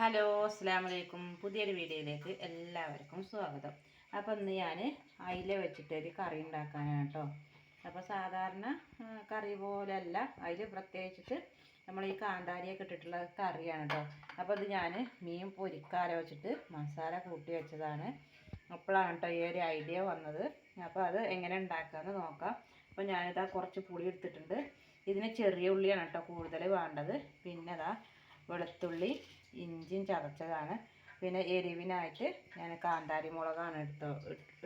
Hello അസ്സാം വലൈക്കും പുതിയൊരു വീഡിയോയിലേക്ക് എല്ലാവർക്കും സ്വാഗതം. അപ്പോൾ ഇന്ന് ഞാൻ അയില വെച്ചിട്ട് ഒരു കറി ഉണ്ടാക്കാനാണ് കേട്ടോ അപ്പോൾ സാധാരണ കറി പോലെയല്ല അതിൽ പ്രത്യേകിച്ചിട്ട് നമ്മൾ ഈ കാന്താരിയൊക്കെ ഇട്ടിട്ടുള്ള കറിയാണ് കേട്ടോ അപ്പോൾ ഇത് ഞാൻ മീൻ പൊരിക്കാല വെച്ചിട്ട് മസാല കൂട്ടി വെച്ചതാണ്. അപ്പോഴാണ് കേട്ടോ ഈ ഒരു ഐഡിയ വന്നത്. അപ്പോൾ അത് എങ്ങനെ ഉണ്ടാക്കാമെന്ന് നോക്കാം. അപ്പോൾ ഞാനിതാ കുറച്ച് പുളി എടുത്തിട്ടുണ്ട്. ഇതിന് ചെറിയ ഉള്ളിയാണ് കേട്ടോ കൂടുതൽ വേണ്ടത്. പിന്നെ ഇതാ വെളുത്തുള്ളി ഇഞ്ചിയും ചതച്ചതാണ്. പിന്നെ എരിവിനായിട്ട് ഞാൻ കാന്താരി മുളകാണ് എടുത്ത്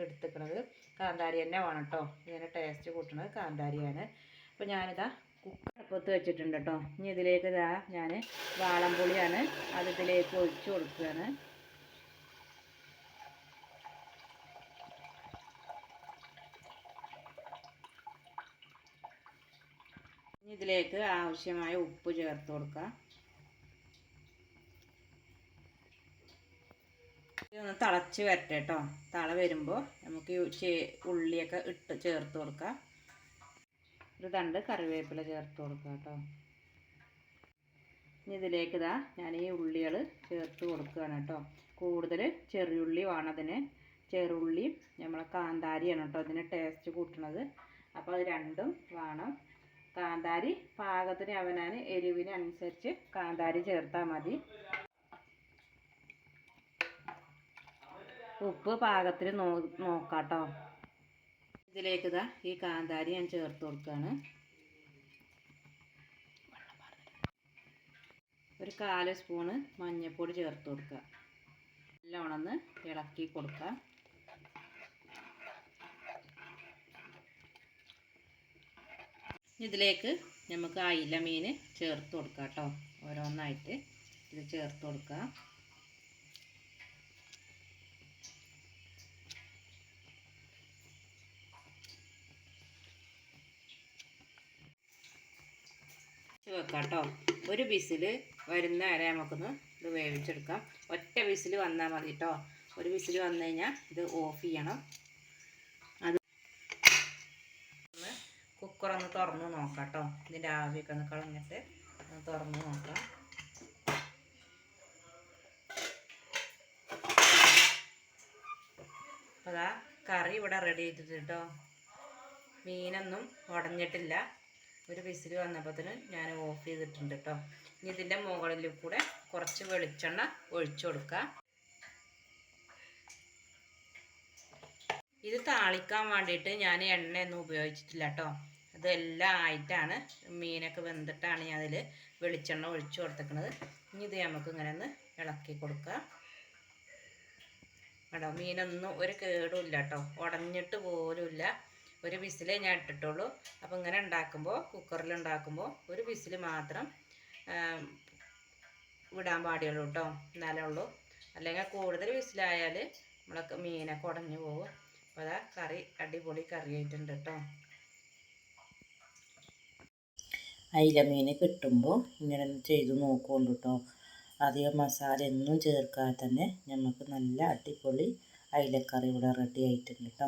എടുത്തിക്കണത്. കാന്താരി തന്നെ വേണം കേട്ടോ ഇതിന് ടേസ്റ്റ് കൂട്ടുന്നത് കാന്താരിയാണ്. അപ്പോൾ ഞാനിതാ കുക്കർ അടുപ്പത്ത് വെച്ചിട്ടുണ്ട് കേട്ടോ ഇനി ഇതിലേക്ക് ഇതാ ഞാൻ വാളംപുളിയാണ് അത് ഇതിലേക്ക് ഒഴിച്ചു കൊടുക്കുകയാണ്. ഇതിലേക്ക് ആവശ്യമായ ഉപ്പ് ചേർത്ത് കൊടുക്കാം. ഇതൊന്ന് തിളച്ച് വരട്ടെ കേട്ടോ തള വരുമ്പോൾ നമുക്ക് ഉള്ളിയൊക്കെ ഇട്ട് ചേർത്ത് കൊടുക്കാം. ഒരു തണ്ട് കറിവേപ്പില ചേർത്ത് കൊടുക്കാം കേട്ടോ ഇനി ഇതിലേക്ക് ഇതാ ഞാൻ ഈ ഉള്ളികൾ ചേർത്ത് കൊടുക്കുകയാണ് കേട്ടോ കൂടുതൽ ചെറിയുള്ളി വേണം അതിന്. ചെറുള്ളിയും നമ്മളെ കാന്താരിയാണ് കേട്ടോ അതിന് ടേസ്റ്റ് കൂട്ടണത്. അപ്പോൾ അത് രണ്ടും വേണം. കാന്താരി പാകത്തിന് അവനാൻ എരിവിനനുസരിച്ച് കാന്താരി ചേർത്താൽ മതി. ഉപ്പ് പാകത്തിന് നോ നോക്കാട്ടോ. ഇതിലേക്ക് ഇതാ ഈ കാന്താരി ഞാൻ ചേർത്ത് കൊടുക്കുകയാണ് ഒരു കാൽ സ്പൂണ് മഞ്ഞൾപ്പൊടി ചേർത്ത് കൊടുക്കുക. നല്ലോണമെന്ന് ഇളക്കി കൊടുക്കുക. ഇതിലേക്ക് നമുക്ക് അയില മീൻ ചേർത്ത് കൊടുക്കാം കേട്ടോ ഓരോന്നായിട്ട് ഇത് ചേർത്ത് കൊടുക്കുക. വെക്കാം കേട്ടോ ഒരു വിസിൽ വരുന്ന വരെ നമുക്കൊന്ന് ഇത് വേവിച്ചെടുക്കാം. ഒറ്റ വിസിൽ വന്നാൽ മതി കേട്ടോ ഒരു വിസിൽ വന്നു കഴിഞ്ഞാൽ ഇത് ഓഫ് ചെയ്യണം. അത് കുക്കറൊന്ന് തുറന്ന് നോക്കാം കേട്ടോ ഇതിന്റെ ആവിയൊക്കെ ഒന്ന് കളഞ്ഞിട്ട് ഒന്ന് തുറന്ന് നോക്കാം. അതാ കറി ഇവിടെ റെഡി ആയിട്ടുണ്ട് കേട്ടോ മീനൊന്നും ഉടഞ്ഞിട്ടില്ല. ഒരു വിസിൽ വന്നപ്പോഴത്തേന് ഞാൻ ഓഫ് ചെയ്തിട്ടുണ്ട് കേട്ടോ. ഇനി ഇതിന്റെ മുകളിൽ കൂടെ കുറച്ച് വെളിച്ചെണ്ണ ഒഴിച്ചു കൊടുക്കുക. ഇത് താളിക്കാൻ വേണ്ടിയിട്ട് ഞാൻ എണ്ണയൊന്നും ഉപയോഗിച്ചിട്ടില്ല കേട്ടോ. അതെല്ലാം ആയിട്ടാണ് മീനൊക്കെ വെന്തിട്ടാണ് ഞാൻ അതിൽ വെളിച്ചെണ്ണ ഒഴിച്ചു കൊടുത്തേക്കുന്നത് ഇനി ഇത് നമുക്ക് ഇങ്ങനെ ഒന്ന് ഇളക്കി കൊടുക്കുക. കേട്ടോ മീനൊന്നും ഒരു കേടുമില്ല കേട്ടോ. ഉടഞ്ഞിട്ട് പോലുമില്ല ഒരു വിസിലേ ഞാൻ ഇട്ടിട്ടുള്ളൂ. അപ്പോൾ ഇങ്ങനെ ഉണ്ടാക്കുമ്പോൾ കുക്കറിൽ ഉണ്ടാക്കുമ്പോൾ ഒരു വിസിൽ മാത്രം വിടാൻ പാടുള്ളൂ കേട്ടോ. എന്നാലേ ഉള്ളൂ. അല്ലെങ്കിൽ കൂടുതൽ വിസിലായാൽ നമ്മളൊക്കെ മീനൊക്കെ ഉടഞ്ഞു പോകും. അപ്പോൾ അതാ കറി അടിപൊളി കറി ആയിട്ടുണ്ട് കേട്ടോ. അയില മീൻ കിട്ടുമ്പോൾ ഇങ്ങനെ ഒന്ന് ചെയ്ത് നോക്കുന്നുണ്ട് കേട്ടോ. അധികം മസാല ഒന്നും ചേർക്കാതെ തന്നെ നമുക്ക് നല്ല അടിപൊളി അയിലക്കറി ഇവിടെ റെഡി ആയിട്ടുണ്ട് കേട്ടോ.